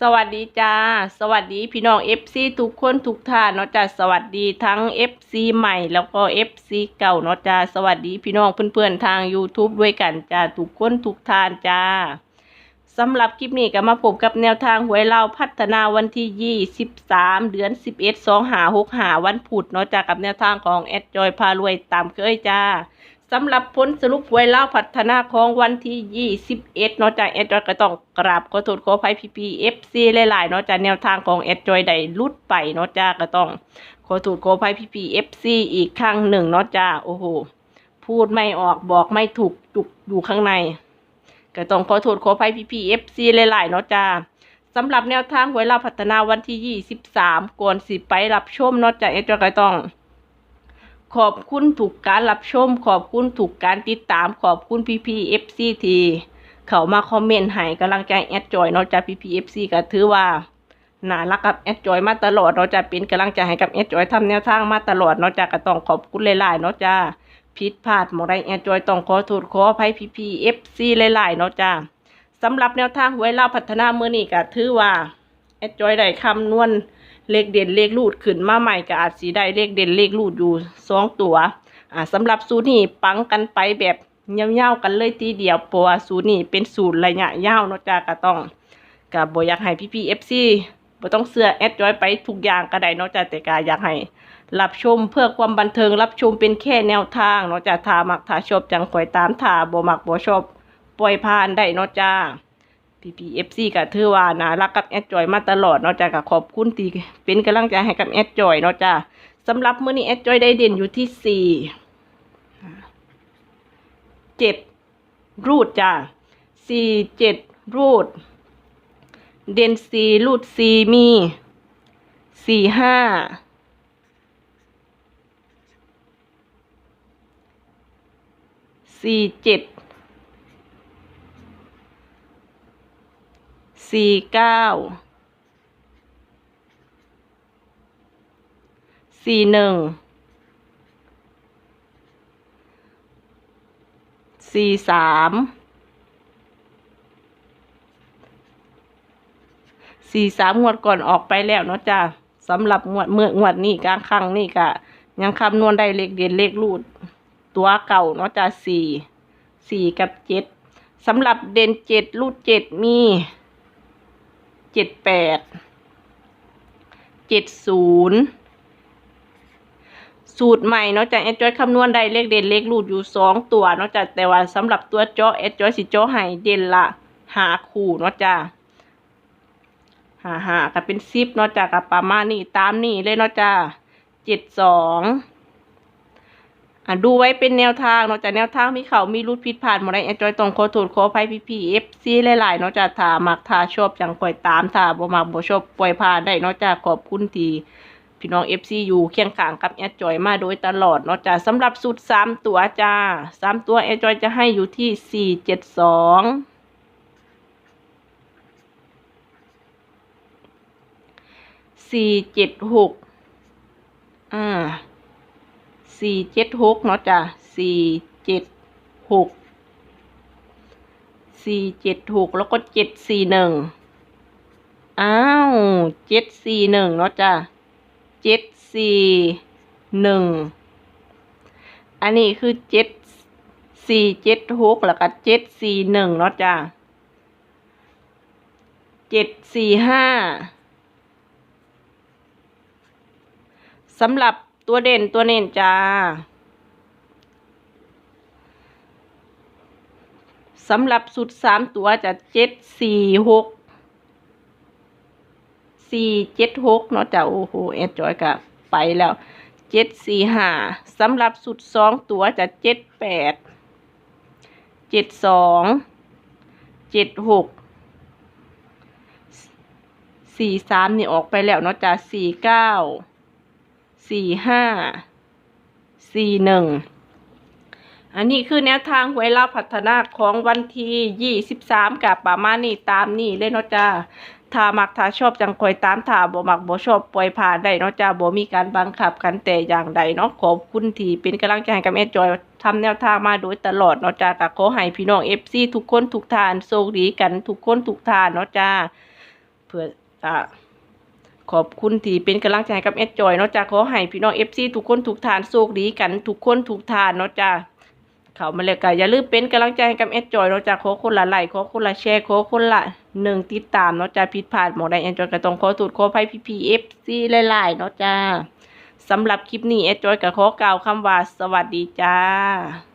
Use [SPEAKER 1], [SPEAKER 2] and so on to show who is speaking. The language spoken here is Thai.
[SPEAKER 1] สวัสดีจ้า สวัสดีพี่น้อง FC ทุกคนทุกท่านเนาะจ้าสวัสดีทั้ง FC ใหม่แล้วก็ FC เก่าเนาะจ้าสวัสดีพี่น้องเพื่อนๆทาง YouTube ด้วยกันจ้าทุกคนทุกท่านจ้าสำหรับคลิปนี้ก็มาพบกับแนวทางหวยเราพัฒนาวันที่ 23 เดือน 11 2หา6หาวันพุธเนาะจ้ากับแนวทางของแอดจอยพารวยตามเคยจ้า สำหรับผลสรุปหวยเล่าพัฒนาของวันที่ 21เนาะจากแอดจอยก็ต้องกราบขอโทษขออภัยพีพีเอฟซีหลายๆเนาะจากแนวทางของแอดจอยได้ลุดไปเนาะจ้าก็ต้องขอโทษขออภัยพีพีเอฟซีอีกครั้งหนึ่งเนาะจ้าโอ้โหพูดไม่ออกบอกไม่ถูกจุกอยู่ข้างในก็ต้องขอโทษขออภัยพีพีเอฟซีหลายๆเนาะจ้าสำหรับแนวทางหวยเล่าพัฒนาวันที่ 23ก่อนสิไปรับชมเนาะจากแอดจอยก็ต้อง ขอบคุณถูกการรับชม ขอบคุณถูกการติดตาม ขอบคุณพี่พีเอฟซีทีเขามาคอมเมนต์ให้กำลังใจแอดจอยนาะจากพี่พีเอฟซีก็ถือว่าน่ารักกับแอดจอยมาตลอดนาะจะเป็นกำลังใจให้กับแอดจอยทำแนวทางมาตลอดนาะจากก็ต้องขอบคุณหลายๆนาะจ้าผิดพลาดหมดได้แอดจอยต้องขอโทษขออภัยพี่พีเอฟซีหลายๆนาะจ้าสำหรับแนวทางหวยเล่าพัฒนาเมื่อนี้ก็ถือว่าแอดจอยได้คำนวณ เลขเด่นเลขรูดขึ้นมาใหม่ก็อาจสีได้เลขเด่นเลขรูดอยู่สองตัวอ่าสำหรับสูตรนี้ปังกันไปแบบเยาวๆกันเลยทีเดียวเพราะว่าสูตรนี้เป็นสูตรระยะยาวเนาะจ้าก็ต้องก็บ่อยากให้พี่ๆ FC บ่ต้องเสื้อแอดจอยไปทุกอย่างก็ได้เนาะจ้าแต่ก็อยากให้รับชมเพื่อความบันเทิงรับชมเป็นแค่แนวทางเนาะจ้าถ้ามักถ้าชอบจังคอยตามถ้าบ่มักบ่ชอบปล่อยผ่านได้เนาะจ้า พีพีเอฟซีก็ถือว่าน่ารักกับแอดจอยมาตลอดเนาะจ้ะก็ขอบคุณที่เป็นกำลังใจให้กับแอดจอยเนาะจ้ะสำหรับมื้อนี้แอดจอยได้เด่นอยู่ที่สี่เจ็ดรูดจ้ะสี่เจ็ดรูด เด่นสี่รูดสี่มีสี่ห้าสี่เจ็ด สี่เก้าสี่หนึ่งสี่สามสี่สามงวดก่อนออกไปแล้วเนาะจ้าสำหรับงวดเมื่องวดนี้กลางครั้งนี่กะยังคำนวณได้เลขเด่นเลขรูด ตัวเก่าเนาะจ้าสี่สี่กับเจ็ดสำหรับเด่นเจ็ดรูดเจ็ดมี เจ็ดแปดเจ็ดศูนย์สูตรใหม่เนาะจากแอดจอยคำนวณได้เลขเด่นเลขรูดอยู่สองตัวเนาะจากแต่ว่าสำหรับตัวเจาะแอดจอยสิเจาะให้เด่นละหาคู่เนาะจ้าหาหาก็เป็นซิปเนาะจ้ากับประมาณนี้ตามนี้เลยเนาะจ้าเจ็ดสอง อะดูไว้เป็นแนวทางเนาะจากแนวทางมีเขามีรุดผิดพลาดหมดเลยแอดจอยต้องขอโทษขออภัยพี่พีเอฟซีหลายๆเนาะจากถามักถาชอบจังคอยตามถ้าบ่มักบ่ชอบปล่อยผ่านได้เนาะจากขอบคุณที่พี่น้องเอฟซีอยู่เคียงข้างกับแอดจอยมาโดยตลอดเนาะจากสำหรับสูตรสามตัวจ้าสามตัวแอดจอยจะให้อยู่ที่สี่เจ็ดสองสี่เจ็ดหกอ่า สี่เจ็ดหกเนาะจ้ะสี่เจ็ดหกสี่เจ็ดหกแล้วก็เจ็ดสี่หนึ่งอ้าวเจ็ดสี่หนึ่งเนาะจ้ะเจ็ดสี่หนึ่งอันนี้คือเจ็ดสี่เจ็ดหกแล้วก็เจ็ดสี่หนึ่งเนาะจ้ะเจ็ดสี่ห้าสำหรับ ตัวเด่นตัวเน่นจ้าสำหรับสุดสามตัวจะเจ็ดสี่หกสี่เจ็ดหกเนาะจ้ะโอ้โหแอดจอยกับไปแล้วเจ็ดสี่ห้าสำหรับสุดสองตัวจะเจ็ดแปดเจ็ดสองเจ็ดหกสี่สามนี่ออกไปแล้วเนาะจ้ะสี่เก้า สี่ห้าสี่หนึ่งอันนี้คือแนวทางหวยเราพัฒนาของวันที่ยี่สิบสามกับประมาณนี้ตามนี่เลยเนาะจ้าถ้ามักถ้าชอบจังคอยตามถ้าบ่มักบ่ชอบปล่อยผ่านได้เนาะจ้าบ่มีการบังคับกันแต่อย่างใดเนาะขอบคุณที่เป็นกำลังใจให้กับแม่จอยทำแนวทางมาโดยตลอดเนาะจ้าก็ขอให้พี่น้อง FC ทุกคนทุกทานโชคดีกันทุกคนทุกทานเนาะจ้าเพื่ออ่า ขอบคุณที่เป็นกำลังใจกับแอดจอยเนาะจ้าขอให้พี่น้อง FC ทุกคนทุกทานโชคดีกันทุกคนทุกทานเนาะจ้าเขามาเลยก็อย่าลืมเป็นกำลังใจกับแอดจอยเนาะจ้าขอคนละไลค์ขอคนละแชร์ขอคนละหนึ่งติดตามเนาะจ้าผิดพลาดหมองใดแอดจอยก็ต้องขอโทษขออภัยพี่พีเอฟซีหลายๆเนาะจ้าสำหรับคลิปนี้แอดจอยก็ขอกล่าวคำว่าสวัสดีจ้า